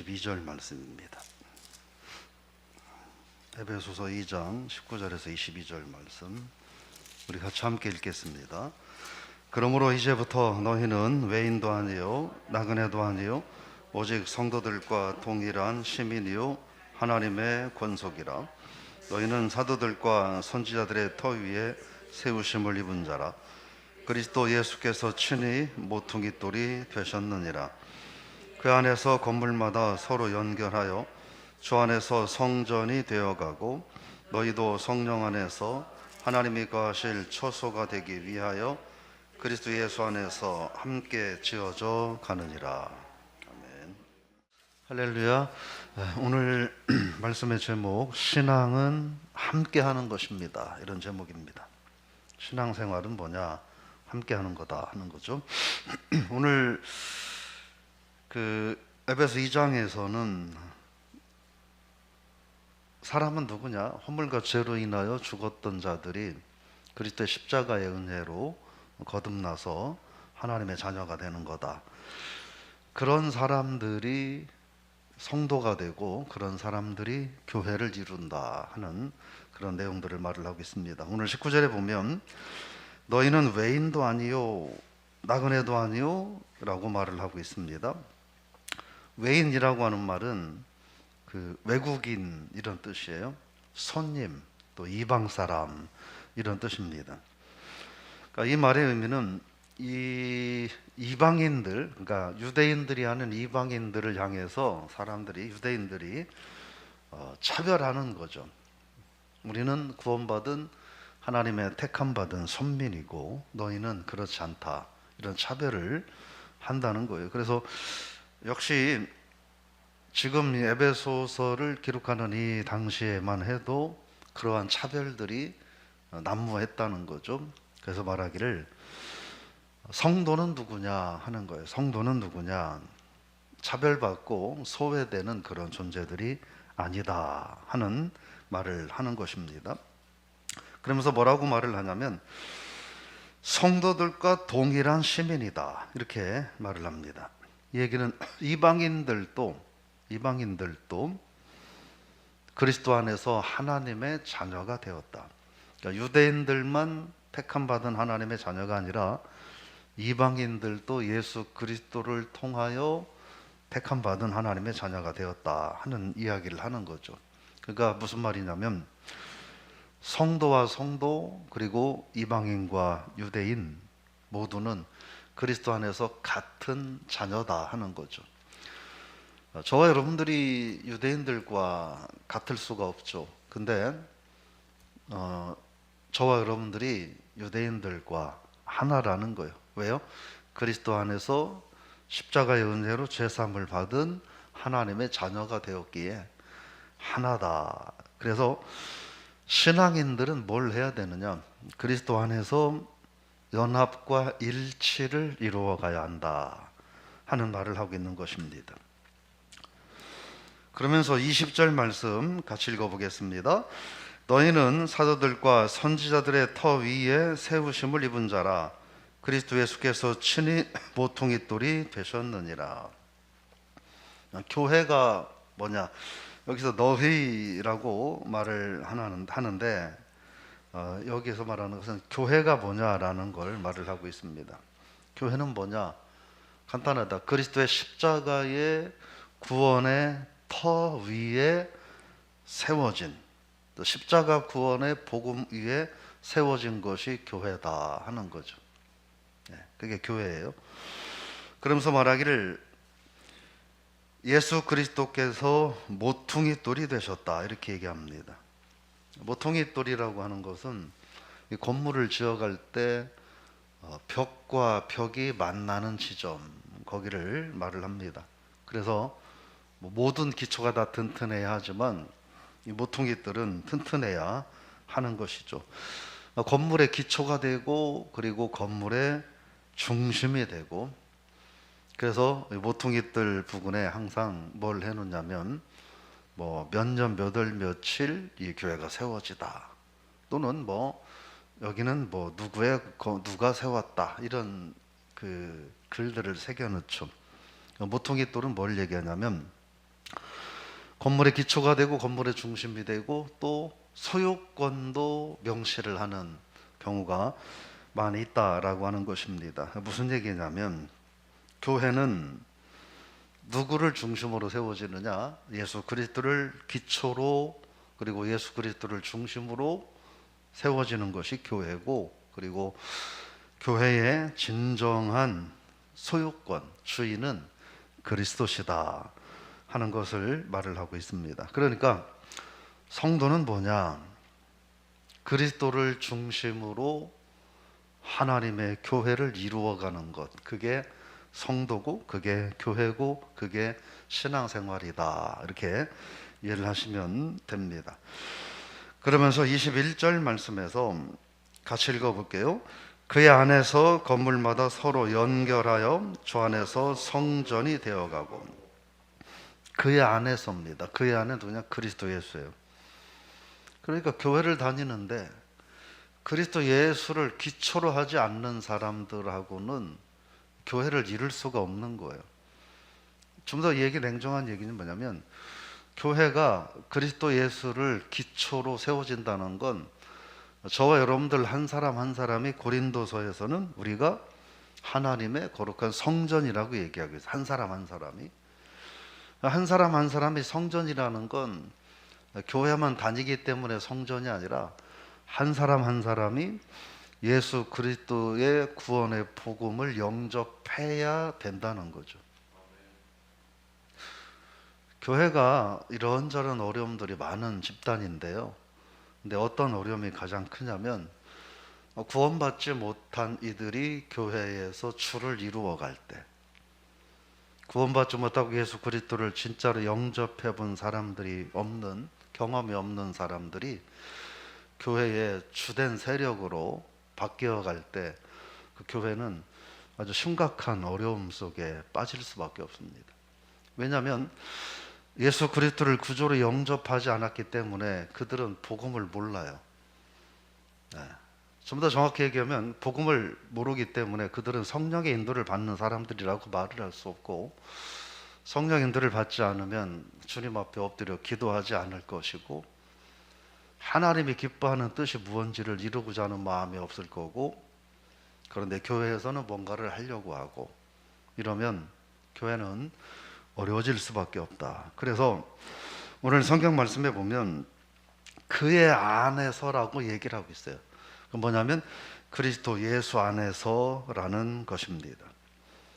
에베소서 2장 19절에서 22절 말씀입니다. 에베소서 2장 19절에서 22절 말씀 우리 같이 함께 읽겠습니다. 그러므로 이제부터 너희는 외인도 아니요 나그네도 아니요 오직 성도들과 동일한 시민이요 하나님의 권속이라 너희는 사도들과 선지자들의 터 위에 세우심을 입은 자라 그리스도 예수께서 친히 모퉁이 돌이 되셨느니라 그 안에서 건물마다 서로 연결하여 주 안에서 성전이 되어가고 너희도 성령 안에서 하나님이 거하실 처소가 되기 위하여 그리스도 예수 안에서 함께 지어져 가느니라. 아멘. 할렐루야. 네, 오늘 말씀의 제목 신앙은 함께 하는 것입니다. 이런 제목입니다. 신앙생활은 뭐냐? 함께 하는 거다 하는 거죠. 오늘 그 에베소 2장에서는 사람은 누구냐? 허물과 죄로 인하여 죽었던 자들이 그리스도의 십자가의 은혜로 거듭나서 하나님의 자녀가 되는 거다. 그런 사람들이 성도가 되고 그런 사람들이 교회를 이룬다 하는 그런 내용들을 말을 하고 있습니다. 오늘 19절에 보면 너희는 외인도 아니요 나그네도 아니요 라고 말을 하고 있습니다. 외인이라고 하는 말은 그 외국인 이런 뜻이에요. 손님 또 이방 사람 이런 뜻입니다. 그러니까 이 말의 의미는 이 이방인들 그러니까 유대인들이 하는 이방인들을 향해서 사람들이 유대인들이 어, 차별하는 거죠. 우리는 구원받은 하나님의 택함 받은 선민이고 너희는 그렇지 않다. 이런 차별을 한다는 거예요. 그래서 역시 지금 이 에베소서를 기록하는 이 당시에만 해도 그러한 차별들이 난무했다는 거죠. 그래서 말하기를 성도는 누구냐 하는 거예요. 성도는 누구냐? 차별받고 소외되는 그런 존재들이 아니다 하는 말을 하는 것입니다. 그러면서 뭐라고 말을 하냐면 성도들과 동일한 시민이다 이렇게 말을 합니다. 이 얘기는 이방인들도 이방인들도 그리스도 안에서 하나님의 자녀가 되었다. 그러니까 유대인들만 택함 받은 하나님의 자녀가 아니라 이방인들도 예수 그리스도를 통하여 택함 받은 하나님의 자녀가 되었다 하는 이야기를 하는 거죠. 그러니까 무슨 말이냐면 성도와 성도 그리고 이방인과 유대인 모두는 그리스도 안에서 같은 자녀다 하는 거죠. 저와 여러분들이 유대인들과 같을 수가 없죠. 근데 어, 저와 여러분들이 유대인들과 하나라는 거예요. 왜요? 그리스도 안에서 십자가의 은혜로 죄 사함을 받은 하나님의 자녀가 되었기에 하나다. 그래서 신앙인들은 뭘 해야 되느냐? 그리스도 안에서 연합과 일치를 이루어 가야 한다. 하는 말을 하고 있는 것입니다. 그러면서 20절 말씀 같이 읽어 보겠습니다. 너희는 사도들과 선지자들의 터 위에 세우심을 입은 자라 그리스도 예수께서 친히 모퉁이 돌이 되셨느니라. 교회가 뭐냐? 여기서 너희라고 말을 하는데 어, 여기서 말하는 것은 교회가 뭐냐라는 걸 말을 하고 있습니다. 교회는 뭐냐? 간단하다. 그리스도의 십자가의 구원의 터 위에 세워진 또 십자가 구원의 복음 위에 세워진 것이 교회다 하는 거죠. 네, 그게 교회예요. 그러면서 말하기를 예수 그리스도께서 모퉁이 돌이 되셨다 이렇게 얘기합니다. 모퉁이 돌이라고 하는 것은 건물을 지어갈 때 어, 벽과 벽이 만나는 지점 거기를 말을 합니다. 그래서 뭐 모든 기초가 다 튼튼해야 하지만 이 모퉁이들은 튼튼해야 하는 것이죠. 어, 건물의 기초가 되고 그리고 건물의 중심이 되고 그래서 모퉁이들 부근에 항상 뭘 해놓냐면 뭐 몇 년 몇 월 며칠 이 교회가 세워지다 또는 뭐 여기는 뭐 누구의 누가 세웠다 이런 그 글들을 새겨놓죠. 모퉁이 돌은 뭘 얘기하냐면 건물의 기초가 되고 건물의 중심이 되고 또 소유권도 명시를 하는 경우가 많이 있다라고 하는 것입니다. 무슨 얘기냐면 교회는 누구를 중심으로 세워지느냐? 예수 그리스도를 기초로 그리고 예수 그리스도를 중심으로 세워지는 것이 교회고 그리고 교회의 진정한 소유권 주인은 그리스도시다 하는 것을 말을 하고 있습니다. 그러니까 성도는 뭐냐? 그리스도를 중심으로 하나님의 교회를 이루어가는 것. 그게 성도고, 그게 교회고, 그게 신앙생활이다. 이렇게 이해를 하시면 됩니다. 그러면서 21절 말씀에서 같이 읽어 볼게요. 그의 안에서 건물마다 서로 연결하여 주 안에서 성전이 되어가고 그의 안에서입니다. 그의 안에 누구냐? 그리스도 예수예요. 그러니까 교회를 다니는데 그리스도 예수를 기초로 하지 않는 사람들하고는 교회를 이룰 수가 없는 거예요. 좀 더 얘기 냉정한 얘기는 뭐냐면 교회가 그리스도 예수를 기초로 세워진다는 건 저와 여러분들 한 사람 한 사람이 고린도서에서는 우리가 하나님의 거룩한 성전이라고 얘기하고 있어요. 한 사람 한 사람이 한 사람 한 사람이 성전이라는 건 교회만 다니기 때문에 성전이 아니라 한 사람 한 사람이 예수 그리스도의 구원의 복음을 영접해야 된다는 거죠. 교회가 이런저런 어려움들이 많은 집단인데요. 근데 어떤 어려움이 가장 크냐면 구원받지 못한 이들이 교회에서 주를 이루어 갈 때, 구원받지 못하고 예수 그리스도를 진짜로 영접해 본 사람들이 없는 경험이 없는 사람들이 교회의 주된 세력으로 바뀌어 갈 때 그 교회는 아주 심각한 어려움 속에 빠질 수밖에 없습니다. 왜냐하면 예수 그리스도를 구조로 영접하지 않았기 때문에 그들은 복음을 몰라요. 네. 좀더 정확히 얘기하면 복음을 모르기 때문에 그들은 성령의 인도를 받는 사람들이라고 말을 할 수 없고 성령 인도를 받지 않으면 주님 앞에 엎드려 기도하지 않을 것이고 하나님이 기뻐하는 뜻이 무언지를 이루고자 하는 마음이 없을 거고 그런데 교회에서는 뭔가를 하려고 하고 이러면 교회는 어려워질 수밖에 없다. 그래서 오늘 성경 말씀에 보면 그의 안에서라고 얘기를 하고 있어요. 그 뭐냐면 그리스도 예수 안에서라는 것입니다.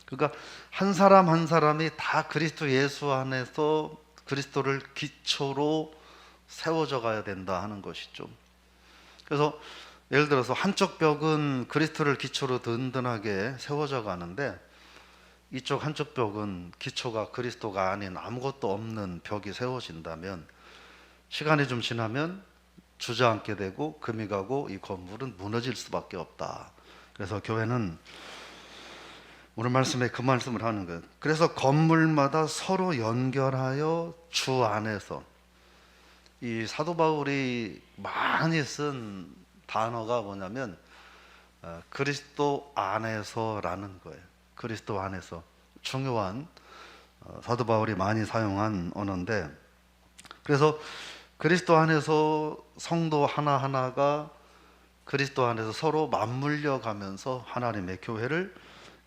그러니까 한 사람 한 사람이 다 그리스도 예수 안에서 그리스도를 기초로 세워져 가야 된다 하는 것이죠. 그래서 예를 들어서 한쪽 벽은 그리스도를 기초로 든든하게 세워져 가는데 이쪽 한쪽 벽은 기초가 그리스도가 아닌 아무것도 없는 벽이 세워진다면 시간이 좀 지나면 주저앉게 되고 금이 가고 이 건물은 무너질 수밖에 없다. 그래서 교회는 오늘 말씀에 그 말씀을 하는 거예요. 그래서 건물마다 서로 연결하여 주 안에서 이 사도 바울이 많이 쓴 단어가 뭐냐면 어, 그리스도 안에서라는 거예요. 그리스도 안에서 중요한 어, 사도 바울이 많이 사용한 언어인데 그래서 그리스도 안에서 성도 하나 하나가 그리스도 안에서 서로 맞물려 가면서 하나님의 교회를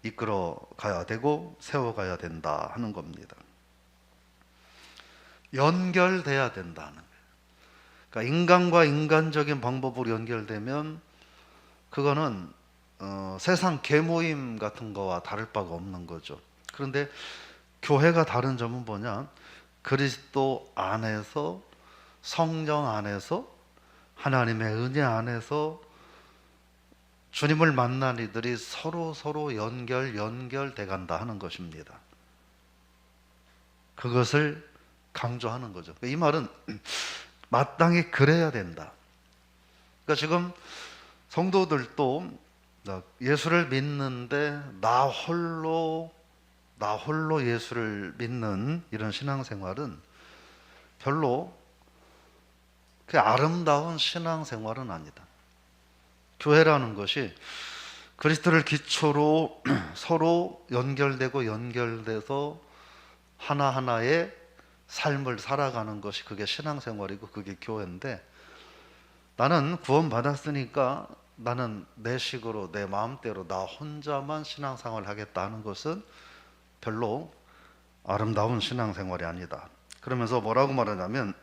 이끌어 가야 되고 세워 가야 된다 하는 겁니다. 연결돼야 된다는 거예요. 그러니까 인간과 인간적인 방법으로 연결되면 그거는 어, 세상 계모임 같은 거와 다를 바가 없는 거죠. 그런데 교회가 다른 점은 뭐냐? 그리스도 안에서 성령 안에서 하나님의 은혜 안에서 주님을 만난 이들이 서로 서로 연결 연결돼 간다 하는 것입니다. 그것을 강조하는 거죠. 이 말은 마땅히 그래야 된다. 그러니까 지금 성도들도 예수를 믿는데 나 홀로 나 홀로 예수를 믿는 이런 신앙생활은 별로 그 아름다운 신앙생활은 아니다. 교회라는 것이 그리스도를 기초로 서로 연결되고 연결돼서 하나하나의 삶을 살아가는 것이 그게 신앙생활이고 그게 교회인데 나는 구원 받았으니까 나는 내 식으로 내 마음대로 나 혼자만 신앙생활을 하겠다 하는 것은 별로 아름다운 신앙생활이 아니다. 그러면서 뭐라고 말하냐면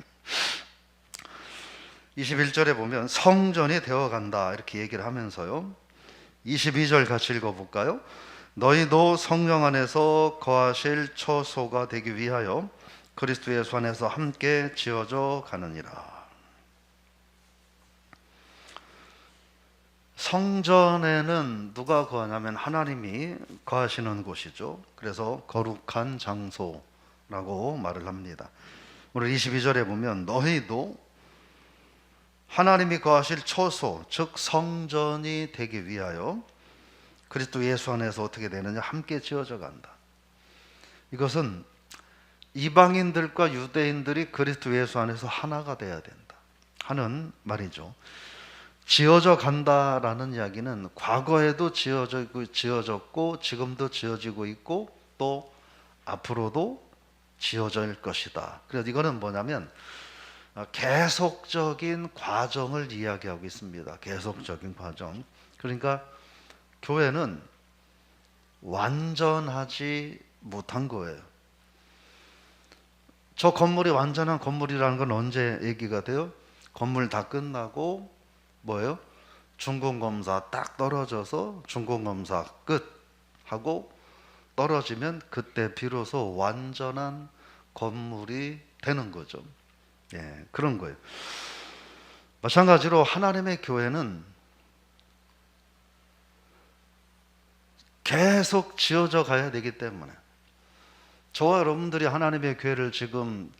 21절에 보면 성전이 되어 간다 이렇게 얘기를 하면서요. 22절 같이 읽어 볼까요? 너희도 성령 안에서 거하실 처소가 되기 위하여 그리스도 예수 안에서 함께 지어져 가느니라. 성전에는 누가 거하냐면 하나님이 거하시는 곳이죠. 그래서 거룩한 장소라고 말을 합니다. 오늘 22절에 보면 너희도 하나님이 거하실 처소, 즉 성전이 되기 위하여 그리스도 예수 안에서 어떻게 되느냐 함께 지어져 간다. 이것은 이방인들과 유대인들이 그리스도 예수 안에서 하나가 돼야 된다 하는 말이죠. 지어져 간다라는 이야기는 과거에도 지어지고 지어졌고 지금도 지어지고 있고 또 앞으로도 지어질 것이다. 그래서 이거는 뭐냐면 계속적인 과정을 이야기하고 있습니다. 계속적인 과정. 그러니까 교회는 완전하지 못한 거예요. 저 건물이 완전한 건물이라는 건 언제 얘기가 돼요? 건물 다 끝나고 뭐예요? 중공 검사 딱 떨어져서 중공 검사 끝 하고 떨어지면 그때 비로소 완전한 건물이 되는 거죠. 예, 그런 거예요. 마찬가지로 하나님의 교회는 계속 지어져 가야 되기 때문에 저와 여러분들이 하나님의 교회를 지금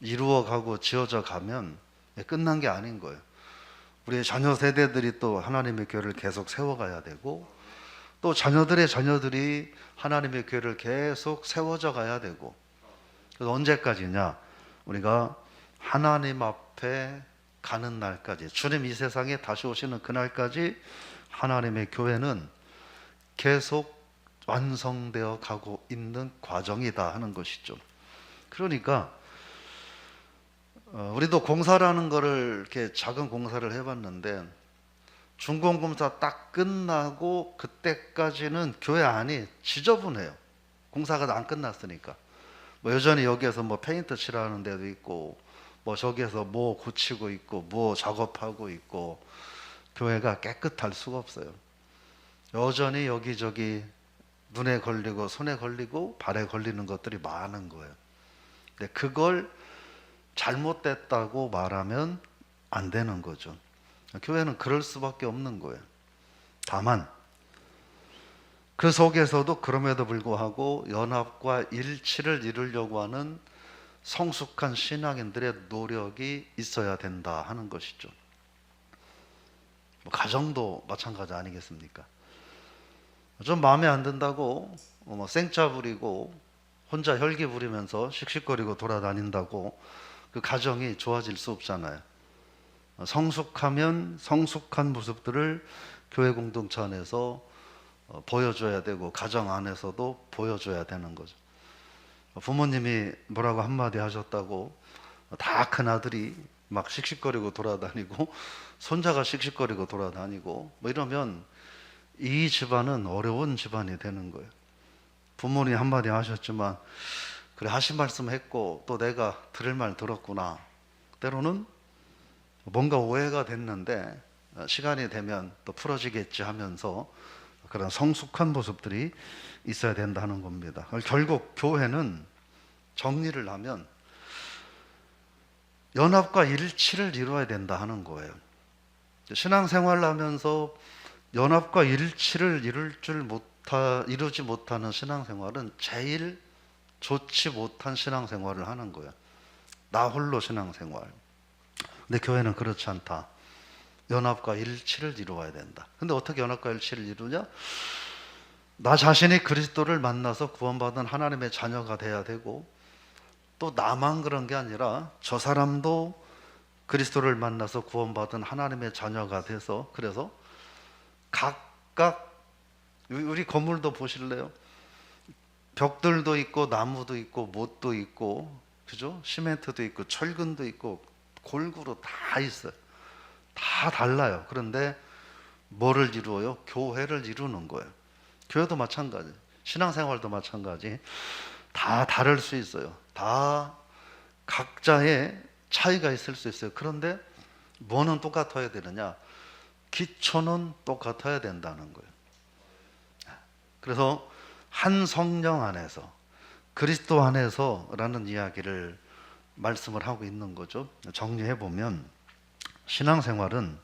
이루어 가고 지어져 가면 끝난 게 아닌 거예요. 우리 자녀 세대들이 또 하나님의 교회를 계속 세워가야 되고 또 자녀들의 자녀들이 하나님의 교회를 계속 세워져 가야 되고 그래서 언제까지냐 우리가 하나님 앞에 가는 날까지 주님 이 세상에 다시 오시는 그날까지 하나님의 교회는 계속 완성되어 가고 있는 과정이다 하는 것이죠. 그러니까 어, 우리도 공사라는 거를 이렇게 작은 공사를 해봤는데 중공검사 딱 끝나고 그때까지는 교회 안이 지저분해요. 공사가 안 끝났으니까. 뭐 여전히 여기에서 뭐 페인트 칠하는 데도 있고 뭐 저기에서 뭐 고치고 있고 뭐 작업하고 있고 교회가 깨끗할 수가 없어요. 여전히 여기저기 눈에 걸리고 손에 걸리고 발에 걸리는 것들이 많은 거예요. 근데 그걸 잘못됐다고 말하면 안 되는 거죠. 교회는 그럴 수밖에 없는 거예요. 다만 그 속에서도 그럼에도 불구하고 연합과 일치를 이루려고 하는 성숙한 신앙인들의 노력이 있어야 된다 하는 것이죠. 뭐 가정도 마찬가지 아니겠습니까? 좀 마음에 안 든다고 뭐 생짜 부리고 혼자 혈기 부리면서 씩씩거리고 돌아다닌다고 그 가정이 좋아질 수 없잖아요. 성숙하면 성숙한 모습들을 교회 공동체 안에서 어, 보여줘야 되고 가정 안에서도 보여줘야 되는 거죠. 부모님이 뭐라고 한마디 하셨다고 다 큰 아들이 막 씩씩거리고 돌아다니고 손자가 씩씩거리고 돌아다니고 뭐 이러면 이 집안은 어려운 집안이 되는 거예요. 부모님 한마디 하셨지만 그래 하신 말씀 했고 또 내가 들을 말 들었구나. 때로는 뭔가 오해가 됐는데 시간이 되면 또 풀어지겠지 하면서 그런 성숙한 모습들이 있어야 된다는 겁니다. 결국 교회는 정리를 하면 연합과 일치를 이루어야 된다 하는 거예요. 신앙생활을 하면서 연합과 일치를 이룰 줄 못하, 이루지 못하는 신앙생활은 제일 좋지 못한 신앙생활을 하는 거야. 나 홀로 신앙생활. 근데 교회는 그렇지 않다. 연합과 일치를 이루어야 된다. 근데 어떻게 연합과 일치를 이루냐? 나 자신이 그리스도를 만나서 구원받은 하나님의 자녀가 돼야 되고 또 나만 그런 게 아니라 저 사람도 그리스도를 만나서 구원받은 하나님의 자녀가 돼서 그래서 각각 우리 건물도 보실래요? 벽들도 있고 나무도 있고 못도 있고 그죠? 시멘트도 있고 철근도 있고 골고루 다 있어요. 다 달라요. 그런데 뭐를 이루어요? 교회를 이루는 거예요. 교회도 마찬가지. 신앙생활도 마찬가지. 다 다를 수 있어요. 다 각자의 차이가 있을 수 있어요. 그런데 뭐는 똑같아야 되느냐? 기초는 똑같아야 된다는 거예요. 그래서 한 성령 안에서 그리스도 안에서라는 이야기를 말씀을 하고 있는 거죠. 정리해 보면 신앙생활은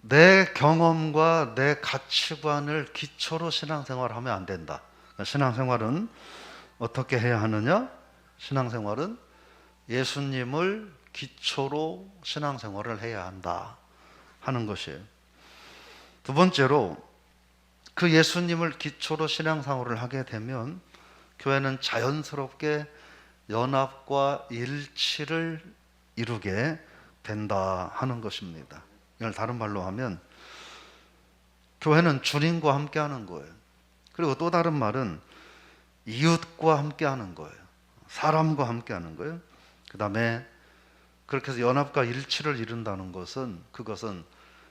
내 경험과 내 가치관을 기초로 신앙생활 하면 안 된다. 그러니까 신앙생활은 어떻게 해야 하느냐? 신앙생활은 예수님을 기초로 신앙생활을 해야 한다 하는 것이에요. 두 번째로 그 예수님을 기초로 신앙생활을 하게 되면 교회는 자연스럽게 연합과 일치를 이루게 된다 하는 것입니다. 이걸 다른 말로 하면 교회는 주님과 함께 하는 거예요. 그리고 또 다른 말은 이웃과 함께 하는 거예요. 사람과 함께 하는 거예요. 그 다음에 그렇게 해서 연합과 일치를 이룬다는 것은 그것은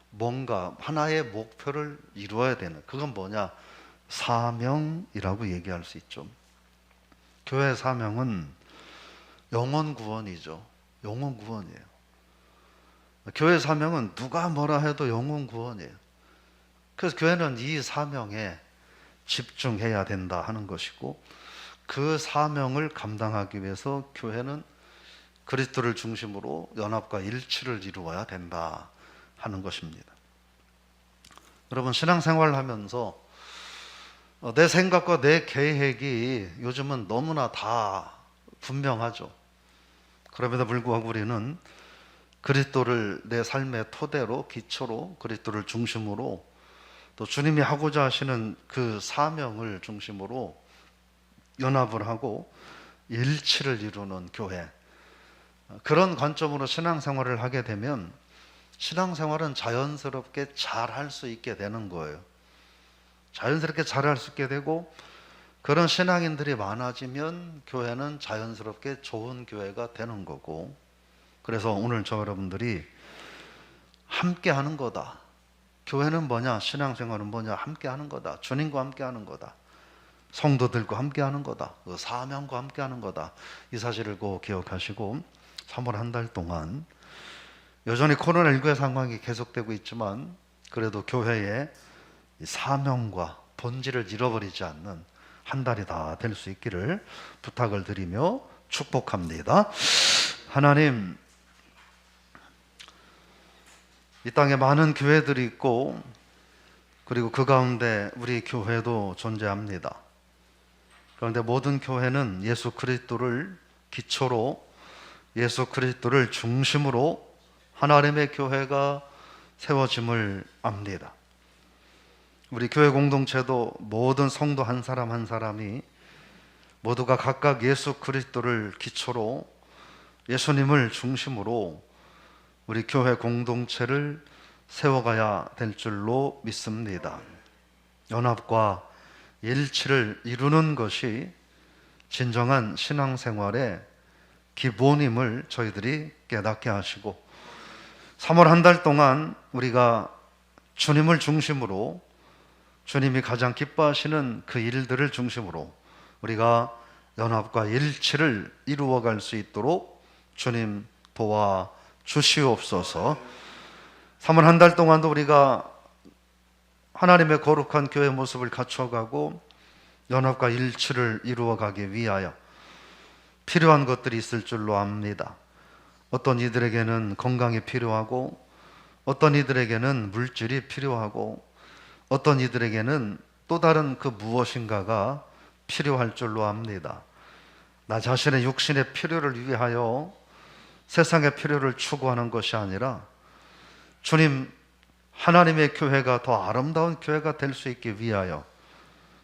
뭔가 하나의 목표를 이루어야 되는 그건 뭐냐 사명이라고 얘기할 수 있죠. 교회 사명은 영혼 구원이죠. 영혼 구원이에요. 교회 사명은 누가 뭐라 해도 영혼 구원이에요. 그래서 교회는 이 사명에 집중해야 된다 하는 것이고 그 사명을 감당하기 위해서 교회는 그리스도를 중심으로 연합과 일치를 이루어야 된다 하는 것입니다. 여러분 신앙생활을 하면서 어, 내 생각과 내 계획이 요즘은 너무나 다 분명하죠. 그럼에도 불구하고 우리는 그리스도를 내 삶의 토대로 기초로 그리스도를 중심으로 또 주님이 하고자 하시는 그 사명을 중심으로 연합을 하고 일치를 이루는 교회 그런 관점으로 신앙생활을 하게 되면 신앙생활은 자연스럽게 잘 할 수 있게 되는 거예요. 자연스럽게 잘 할 수 있게 되고 그런 신앙인들이 많아지면 교회는 자연스럽게 좋은 교회가 되는 거고 그래서 오늘 저 여러분들이 함께 하는 거다. 교회는 뭐냐? 신앙생활은 뭐냐? 함께 하는 거다. 주님과 함께 하는 거다. 성도들과 함께 하는 거다. 그 사명과 함께 하는 거다. 이 사실을 꼭 기억하시고 3월 한 달 동안 여전히 코로나19의 상황이 계속되고 있지만 그래도 교회의 사명과 본질을 잃어버리지 않는 한 달이 다 될 수 있기를 부탁을 드리며 축복합니다. 하나님, 이 땅에 많은 교회들이 있고 그리고 그 가운데 우리 교회도 존재합니다. 그런데 모든 교회는 예수 그리스도를 기초로 예수 그리스도를 중심으로 하나님의 교회가 세워짐을 압니다. 우리 교회 공동체도 모든 성도 한 사람 한 사람이 모두가 각각 예수 그리스도를 기초로 예수님을 중심으로 우리 교회 공동체를 세워가야 될 줄로 믿습니다. 연합과 일치를 이루는 것이 진정한 신앙생활의 기본임을 저희들이 깨닫게 하시고 3월 한 달 동안 우리가 주님을 중심으로 주님이 가장 기뻐하시는 그 일들을 중심으로 우리가 연합과 일치를 이루어 갈 수 있도록 주님 도와 주시옵소서. 3월 한 달 동안도 우리가 하나님의 거룩한 교회 모습을 갖춰가고 연합과 일치를 이루어 가기 위하여 필요한 것들이 있을 줄로 압니다. 어떤 이들에게는 건강이 필요하고 어떤 이들에게는 물질이 필요하고 어떤 이들에게는 또 다른 그 무엇인가가 필요할 줄로 압니다. 나 자신의 육신의 필요를 위하여 세상의 필요를 추구하는 것이 아니라 주님 하나님의 교회가 더 아름다운 교회가 될 수 있기 위하여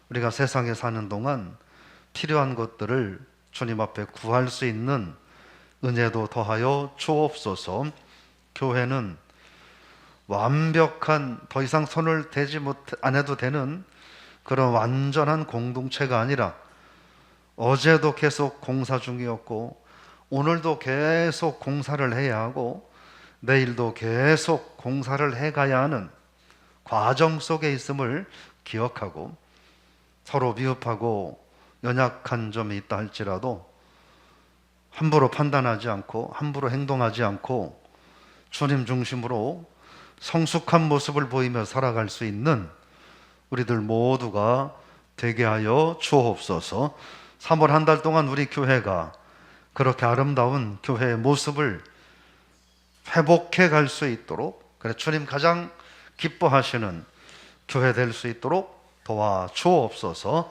우리가 세상에 사는 동안 필요한 것들을 주님 앞에 구할 수 있는 은혜도 더하여 주옵소서. 교회는 완벽한 더 이상 손을 대지 못 안 해도 되는 그런 완전한 공동체가 아니라 어제도 계속 공사 중이었고 오늘도 계속 공사를 해야 하고 내일도 계속 공사를 해 가야 하는 과정 속에 있음을 기억하고 서로 미흡하고 연약한 점이 있다 할지라도 함부로 판단하지 않고 함부로 행동하지 않고 주님 중심으로 성숙한 모습을 보이며 살아갈 수 있는 우리들 모두가 되게 하여 주옵소서. 3월 한 달 동안 우리 교회가 그렇게 아름다운 교회의 모습을 회복해 갈 수 있도록 그래 주님 가장 기뻐하시는 교회 될 수 있도록 도와 주옵소서.